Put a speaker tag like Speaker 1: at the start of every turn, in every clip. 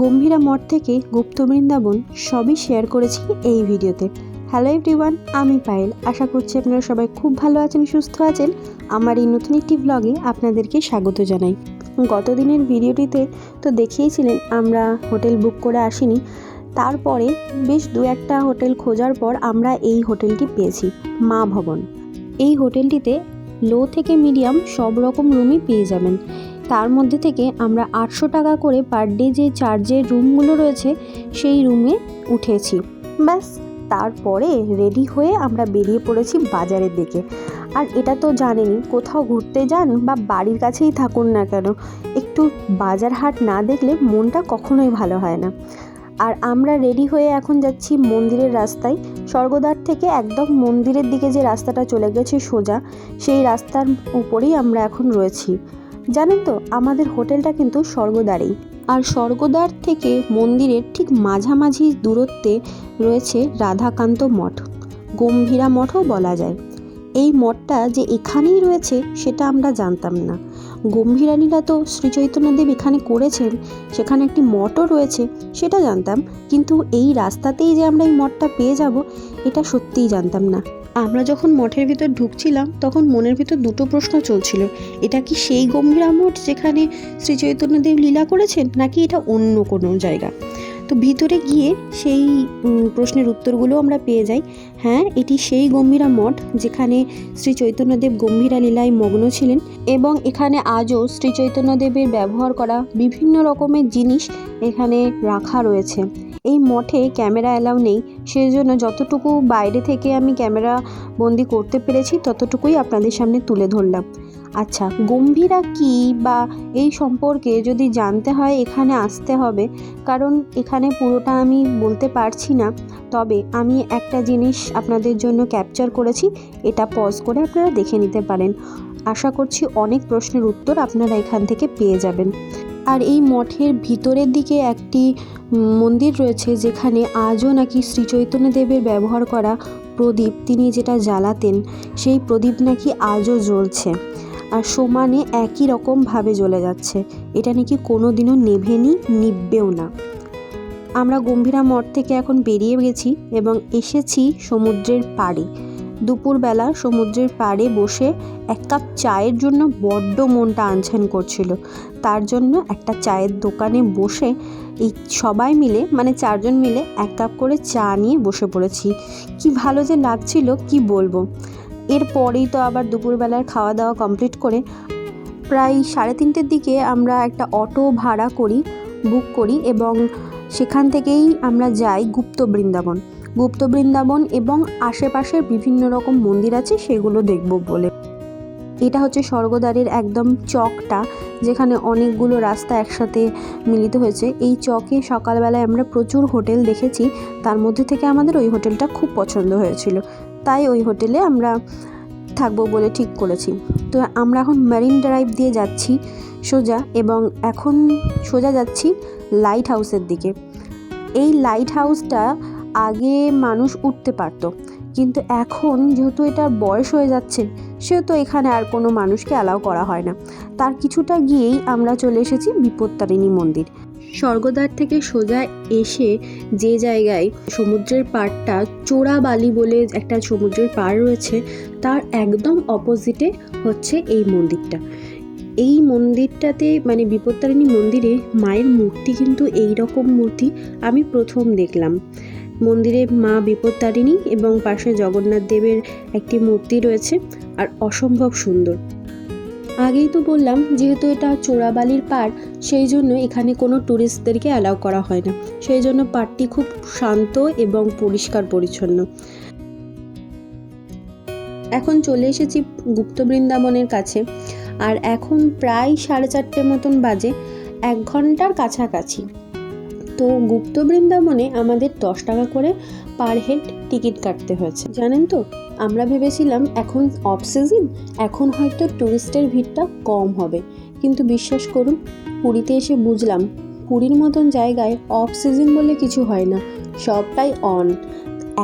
Speaker 1: গম্ভীরা মঠ থেকে গুপ্ত বৃন্দাবন সবই শেয়ার করেছি এই ভিডিওতে। হ্যালো এভরিওয়ান আমি পায়েল। আশা করছি আপনারা সবাই খুব ভালো আছেন, সুস্থ আছেন। আমার এই নতুন একটি ব্লগে আপনাদেরকে স্বাগত জানাই। গত দিনের ভিডিওটিতে তো দেখিয়েছিলেন, আমরা হোটেল বুক করে আসিনি। তারপরে বেশ দু একটা হোটেল খোঁজার পর আমরা এই হোটেলটি পেয়েছি, মা ভবন। এই হোটেলটিতে লো থেকে মিডিয়াম সব রকম রুমই পেয়ে যাবেন। তার মধ্যে থেকে আমরা আটশো টাকা করে পার ডে যে চার্জের রুমগুলো রয়েছে, সেই রুমে উঠেছি। ব্যাস, তারপরে রেডি হয়ে আমরা বেরিয়ে পড়েছি বাজারের দিকে। আর এটা তো জানেনই, কোথাও ঘুরতে যান বা বাড়ির কাছেই থাকুন না কেন, একটু বাজার হাট না দেখলে মনটা কখনোই ভালো হয় না। আর আমরা রেডি হয়ে এখন যাচ্ছি মন্দিরের রাস্তায়। স্বর্গদ্বার থেকে একদম মন্দিরের দিকে যে রাস্তাটা চলে গেছে সোজা, সেই রাস্তার উপরেই আমরা এখন রয়েছি। জানেন তো, আমাদের হোটেলটা কিন্তু স্বর্গদ্বারেই। আর স্বর্গদ্বার থেকে মন্দিরের ঠিক মাঝামাঝি দূরত্বে রয়েছে রাধাকান্ত মঠ, গম্ভীরা মঠও বলা যায়। এই মঠটা যে এখানেই রয়েছে সেটা আমরা জানতাম না। গম্ভীরালীলা তো শ্রীচৈতন্যদেব এখানে করেছেন, সেখানে একটি মঠও রয়েছে, সেটা জানতাম। কিন্তু এই রাস্তাতেই যে আমরা এই মঠটা পেয়ে যাব, এটা সত্যিই জানতাম না। আমরা যখন মঠের ভিতর ঢুকছিলাম, তখন মনের ভিতর দুটো প্রশ্ন চলছিল। এটা কি সেই গম্ভীরা মঠ যেখানে শ্রী চৈতন্যদেব লীলা করেছেন, নাকি এটা অন্য কোনো জায়গা? তো ভিতরে গিয়ে সেই প্রশ্নের উত্তরগুলো আমরা পেয়ে যাই। হ্যাঁ এটি সেই গম্ভীরা মঠ যেখানে শ্রী চৈতন্যদেব গম্ভীরা লীলায় মগ্ন ছিলেন এবং এখানে আজও শ্রী চৈতন্যদেবের ব্যবহার করা বিভিন্ন রকমের জিনিস এখানে রাখা রয়েছে। এই মঠে ক্যামেরা অ্যালাউ নেই। সেই জন্য যতটুকু বাইরে থেকে আমি ক্যামেরা বন্দি করতে পেরেছি, ততটুকুই আপনাদের সামনে তুলে ধরলাম। আচ্ছা গম্ভীরা কি বা এই সম্পর্কে যদি জানতে হয়, এখানে আসতে হবে। কারণ এখানে পুরোটা আমি বলতে পারছি না। তবে আমি একটা জিনিস আপনাদের জন্য ক্যাপচার করেছি, এটা পজ করে আপনারা দেখে নিতে পারেন। আশা করছি অনেক প্রশ্নের উত্তর আপনারা এখান থেকে পেয়ে যাবেন। আর এই মঠের ভিতরের দিকে একটি মন্দির রয়েছে যেখানে আজও নাকি শ্রী চৈতন্যদেবের ব্যবহার করা প্রদীপ তিনি যেটা জ্বালাতেন, সেই প্রদীপ নাকি আজও জ্বলছে আর সমানে একই রকমভাবে জ্বলে যাচ্ছে। এটা নাকি কোনো দিনও নেভেনি নিববেও না। আমরা গম্ভীরা মঠ থেকে এখন বেরিয়ে গেছি এবং এসেছি সমুদ্রের পাড়ে। দুপুরবেলা সমুদ্রের পাড়ে বসে এক কাপ চায়ের জন্য বড্ড মনটা আনছান করছিল। তার জন্য একটা চায়ের দোকানে বসে এই সবাই মিলে মানে চারজন মিলে এক কাপ করে চা নিয়ে বসে পড়েছি। কি ভালো যে লাগছিল, কি বলব? এরপরেই তো আবার দুপুরবেলার খাওয়া দাওয়া কমপ্লিট করে প্রায় সাড়ে তিনটের দিকে আমরা একটা অটো ভাড়া করি বুক করি এবং সেখান থেকেই আমরা যাই গুপ্ত বৃন্দাবন। গুপ্ত বৃন্দাবন এবং আশেপাশের বিভিন্ন রকম মন্দির আছে, সেগুলো দেখব বলে। এটা হচ্ছে স্বর্গদ্বারের একদম চকটা, যেখানে অনেকগুলো রাস্তা একসাথে মিলিত হয়েছে। এই চকে সকালবেলায় আমরা প্রচুর হোটেল দেখেছি, তার মধ্যে থেকে আমাদের ওই হোটেলটা খুব পছন্দ হয়েছিল। তাই ওই হোটেলে আমরা থাকব বলে ঠিক করেছি। তো আমরা এখন মেরিন ড্রাইভ দিয়ে যাচ্ছি সোজা এবং এখন সোজা যাচ্ছি লাইট হাউসের দিকে। এই লাইট হাউসটা আগে মানুষ উঠতে পারতো। কিন্তু এখন যেহেতু এটার বয়স হয়ে যাচ্ছে, সেহেতু এখানে আর কোনো মানুষকে অ্যালাউ করা হয় না। তার কিছুটা গিয়েই আমরা চলে এসেছি বিপত্তারিণী মন্দির। স্বর্গদ্বার থেকে সোজা এসে যে জায়গায় সমুদ্রের পাড়টা চোরাবালি বলে একটা সমুদ্রের পাড় রয়েছে, তার একদম অপোজিটে হচ্ছে এই মন্দিরটা। এই মন্দিরটাতে মানে বিপত্তারিণী মন্দিরে মায়ের মূর্তি কিন্তু এই রকম মূর্তি আমি প্রথম দেখলাম। মন্দিরে মা বিপত্তারিণী এবং পাশে জগন্নাথ দেবের একটি মূর্তি রয়েছে, আর অসম্ভব সুন্দর। আগেই তো বললাম, যেহেতু এটা চোরাবালির পাড়, সেই জন্য এখানে কোনো ট্যুরিস্টদেরকে অ্যালাউ করা হয় না। সেই জন্য পাড়টি খুব শান্ত এবং পরিষ্কার পরিচ্ছন্ন। এখন চলে এসেছি গুপ্ত বৃন্দাবনের কাছে, আর এখন প্রায় সাড়ে চারটে মতন বাজে, এক ঘণ্টার কাছাকাছি। তো গুপ্ত বৃন্দাবনে আমাদের দশ টাকা করে পার হেড টিকিট কাটতে হয়েছে। জানেন তো, আমরা ভেবেছিলাম এখন অফ সিজন এখন হয়তো টুরিস্টের ভিড়টা কম হবে। কিন্তু বিশ্বাস করুন, পুরীতে এসে বুঝলাম, পুরীর মতন জায়গায় অফ সিজন বলে কিছু হয় না, সবটাই অন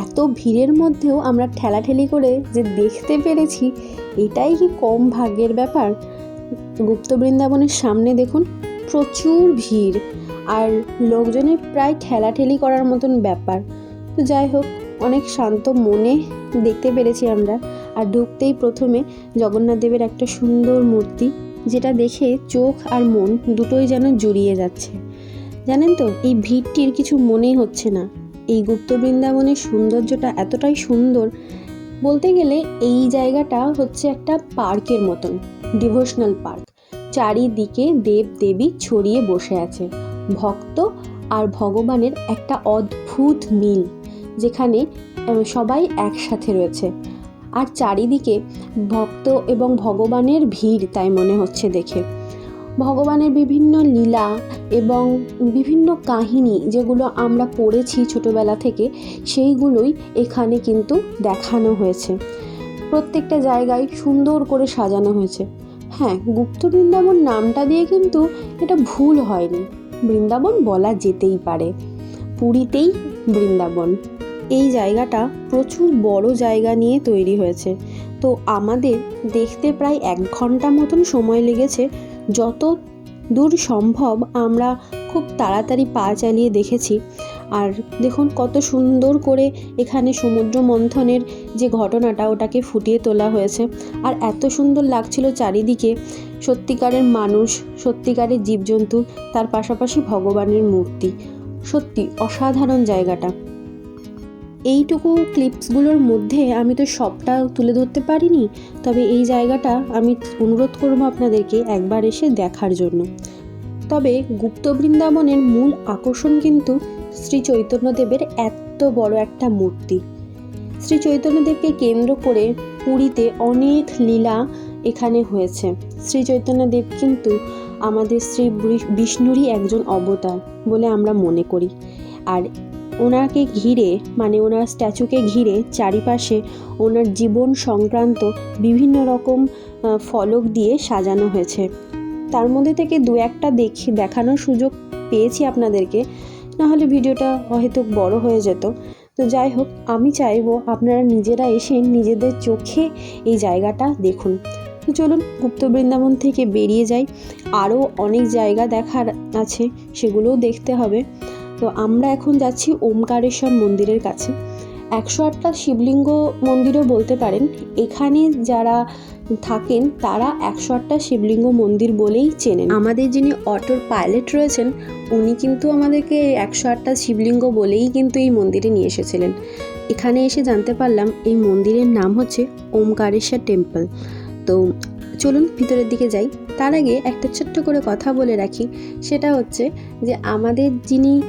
Speaker 1: এত ভিড়ের মধ্যেও আমরা ঠেলাঠেলি করে যে দেখতে পেরেছি, এটাই কি কম ভাগ্যের ব্যাপার? গুপ্ত বৃন্দাবনের সামনে দেখুন, প্রচুর ভিড়। আর লোকজনের প্রায় ঠেলাঠেলি করার মতন ব্যাপার। তো যাই হোক, অনেক শান্ত মনে দেখতে পেরেছি আমরা। আর ঢুকতেই প্রথমে জগন্নাথ দেবের একটা সুন্দর মূর্তি, যেটা দেখে চোখ আর মন দুটোই যেন জুড়িয়ে যাচ্ছে। জানেন তো, এই ভিড়টির কিছু মনেই হচ্ছে না। এই গুপ্ত বৃন্দাবনের সৌন্দর্যটা এতটাই সুন্দর, বলতে গেলে এই জায়গাটা হচ্ছে একটা পার্কের মতন, ডিভোশনাল পার্ক। চারিদিকে দেব দেবী ছড়িয়ে বসে আছে। ভক্ত আর ভগবানের একটা অদ্ভুত মিল, যেখানে সবাই একসাথে রয়েছে। আর চারিদিকে ভক্ত এবং ভগবানের ভিড় তাই মনে হচ্ছে দেখে। ভগবানের বিভিন্ন লীলা এবং বিভিন্ন কাহিনী যেগুলো আমরা পড়েছি ছোটোবেলা থেকে, সেইগুলোই এখানে কিন্তু দেখানো হয়েছে। প্রত্যেকটা জায়গায় সুন্দর করে সাজানো হয়েছে। হ্যাঁ গুপ্ত বৃন্দাবন নামটা দিয়ে কিন্তু এটা ভুল হয়নি। বৃন্দাবন বলা যেতেই পারে। পুরীতেই বৃন্দাবন। এই জায়গাটা প্রচুর বড় জায়গা নিয়ে তৈরি হয়েছে। তো আমাদের দেখতে প্রায় এক ঘণ্টা মতন সময় লেগেছে। যত দূর সম্ভব আমরা খুব তাড়াতাড়ি পা চালিয়ে দেখেছি। আর দেখুন কত সুন্দর করে এখানে সমুদ্র মন্থনের যে ঘটনাটা ওটাকে ফুটিয়ে তোলা হয়েছে। আর এত সুন্দর লাগছিল চারিদিকে। সত্যিকারের মানুষ, সত্যিকারের জীবজন্তু, তার পাশাপাশি ভগবানের মূর্তি। সত্যি অসাধারণ জায়গাটা। এইটুকু ক্লিপসগুলোর মধ্যে আমি তো সবটা তুলে ধরতে পারিনি, তবে এই জায়গাটা আমি অনুরোধ করব আপনাদেরকে একবার এসে দেখার জন্য। তবে গুপ্ত বৃন্দাবনের মূল আকর্ষণ কিন্তু শ্রী চৈতন্যদেবের এত বড় একটা মূর্তি। শ্রী চৈতন্যদেবকে কেন্দ্র করে পুরীতে অনেক লীলা এখানে হয়েছে। শ্রী চৈতন্যদেব কিন্তু আমাদের শ্রী বিষ্ণুরই একজন অবতার বলে আমরা মনে করি। আর ওনাকে ঘিরে মানে ওনার স্ট্যাচুকে ঘিরে চারিপাশে ওনার জীবন সংক্রান্ত বিভিন্ন রকম ফলক দিয়ে সাজানো হয়েছে। তার মধ্যে থেকে দু একটা দেখি, দেখানোর সুযোগ পেয়েছি আপনাদেরকে। নাহলে ভিডিওটা হয়তো বড় হয়ে যেত। তো যাই হোক, আমি চাইব আপনারা নিজেরা এসে নিজেদের চোখে এই জায়গাটা দেখুন। তো চলুন, গুপ্ত বৃন্দাবন থেকে বেরিয়ে যাই। আরও অনেক জায়গা দেখার আছে, সেগুলোও দেখতে হবে। তো আমরা এখন যাচ্ছি ওমকারেশ্বর মন্দিরের কাছে। একশো আটটা শিবলিঙ্গ মন্দিরও বলতে পারেন। এখানে যারা থাকেন, তারা একশো আটটা শিবলিঙ্গ মন্দির বলেই চেনেন। আমাদের যিনি অটোর পাইলট রয়েছেন, উনি কিন্তু আমাদেরকে একশো আটটা শিবলিঙ্গ বলেই কিন্তু এই মন্দিরে নিয়ে এসেছিলেন। এখানে এসে জানতে পারলাম, এই মন্দিরের নাম হচ্ছে ওমকারেশ্বর টেম্পল। তো চলুন ভিতরের দিকে যাই। তার আগে একটা ছোট্ট করে কথা বলে রাখি। সেটা হচ্ছে যে, আমাদের যিনি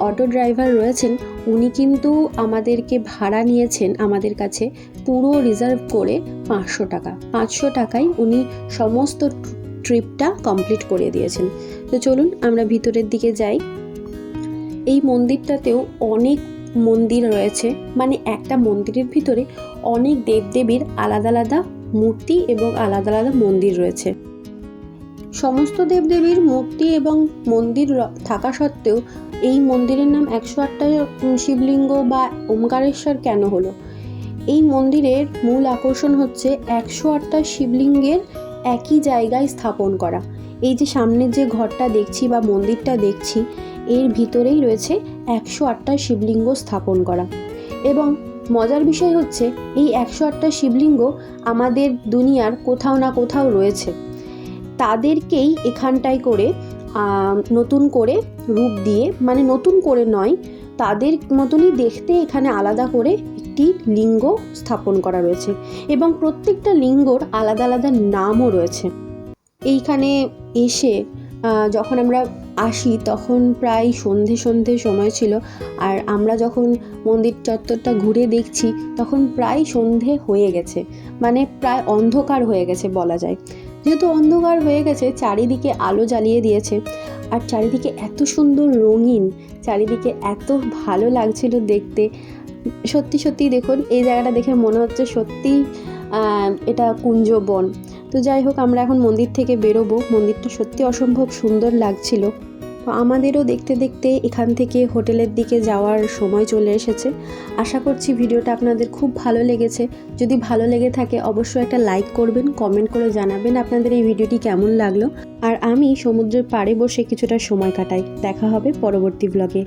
Speaker 1: অটো ড্রাইভার রয়েছেন উনি কিন্তু আমাদেরকে ভাড়া নিয়েছেন আমাদের কাছে পুরো রিজার্ভ করে পাঁচশো টাকা। পাঁচশো টাকায় উনি সমস্ত ট্রিপটা কমপ্লিট করে দিয়েছেন। তো চলুন আমরা ভিতরের দিকে যাই। এই মন্দিরটাতেও অনেক মন্দির রয়েছে। মানে একটা মন্দিরের ভিতরে অনেক দেবদেবীর আলাদা আলাদা মূর্তি এবং আলাদা আলাদা মন্দির রয়েছে। সমস্ত দেবদেবীর মূর্তি এবং মন্দির থাকা সত্ত্বেও এই মন্দিরের নাম একশো আটটা শিবলিঙ্গ বা ওমকারেশ্বর কেন হলো? এই মন্দিরের মূল আকর্ষণ হচ্ছে একশো আটটা শিবলিঙ্গের একই জায়গায় স্থাপন করা। এই যে সামনের যে ঘরটা দেখছি বা মন্দিরটা দেখছি, এর ভিতরেই রয়েছে একশো আটটা শিবলিঙ্গ স্থাপন করা। এবং মজার বিষয় হচ্ছে, এই একশো আটটা শিবলিঙ্গ আমাদের দুনিয়ার কোথাও না কোথাও রয়েছে। তাদেরকেই এখানটায় করে নতুন করে রূপ দিয়ে মানে নতুন করে নয়, তাদের মতনই দেখতে এখানে আলাদা করে একটি লিঙ্গ স্থাপন করা রয়েছে। এবং প্রত্যেকটা লিঙ্গর আলাদা আলাদা নামও রয়েছে। এইখানে এসে যখন আমরা আসি, তখন প্রায় সন্ধে সন্ধে সময় ছিল। আর আমরা যখন মন্দির চত্বরটা ঘুরে দেখছি, তখন প্রায় সন্ধে হয়ে গেছে। মানে প্রায় অন্ধকার হয়ে গেছে বলা যায়। যেহেতু অন্ধকার হয়ে গেছে, চারিদিকে আলো জ্বালিয়ে দিয়েছে। আর চারিদিকে এত সুন্দর রঙিন, চারিদিকে এত ভালো লাগছিল দেখতে। সত্যি সত্যি দেখুন, এই জায়গাটা দেখে মনে হচ্ছে সত্যি এটা কুঞ্জ বন। তো যাই হোক, আমরা এখন মন্দির থেকে বেরোবো। মন্দিরটা সত্যি অসম্ভব সুন্দর লাগছিল। তো আমাদেরও দেখতে দেখতে এখান থেকে হোটেলের দিকে যাওয়ার সময় চলে এসেছে। আশা করছি ভিডিওটা আপনাদের খুব ভালো লেগেছে। যদি ভালো লেগে থাকে অবশ্যই একটা লাইক করবেন, কমেন্ট করে জানাবেন আপনাদের এই ভিডিওটি কেমন লাগল। আর আমি সমুদ্রের পাড়ে বসে কিছুটা সময় কাটাই। দেখা হবে পরবর্তী ব্লগে